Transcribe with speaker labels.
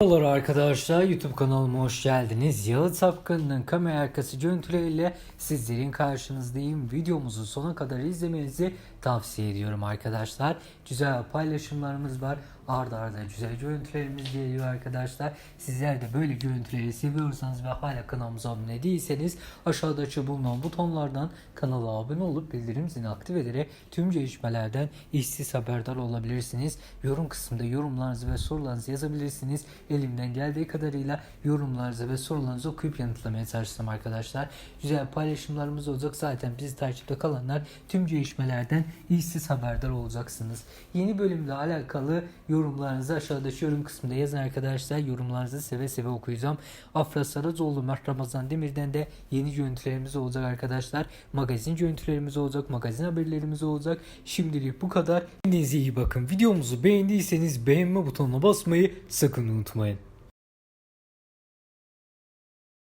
Speaker 1: Merhabalar arkadaşlar YouTube kanalıma hoş geldiniz. Yağıt Sapkın'ın kamera arkası görüntüleriyle sizlerin karşınızdayım. Videomuzu sona kadar izlemenizi tavsiye ediyorum arkadaşlar. Güzel paylaşımlarımız var. Arda arda güzel görüntülerimiz geliyor arkadaşlar. Sizler de böyle görüntüleri seviyorsanız ve hala kanalımıza abone değilseniz aşağıdaki bulunan butonlardan kanala abone olup bildirim zilini aktif ederek tüm gelişmelerden işsiz haberdar olabilirsiniz. Yorum kısmında yorumlarınızı ve sorularınızı yazabilirsiniz. Elimden geldiği kadarıyla yorumlarınızı ve sorularınızı okuyup yanıtlamaya çalışacağım arkadaşlar. Güzel paylaşımlarımız olacak. Zaten bizi takipte kalanlar tüm gelişmelerden işsiz haberdar olacaksınız. Yeni bölümle alakalı yorumlarınızı aşağıdaki yorum kısmında yazın arkadaşlar. Yorumlarınızı seve seve okuyacağım. Afra Saracoğlu, Mert Ramazan Demir'den de yeni görüntülerimiz olacak arkadaşlar. Magazin görüntülerimiz olacak. Magazin haberlerimiz olacak. Şimdilik bu kadar. Kendinize iyi bakın. Videomuzu beğendiyseniz beğenme butonuna basmayı sakın unutmayın.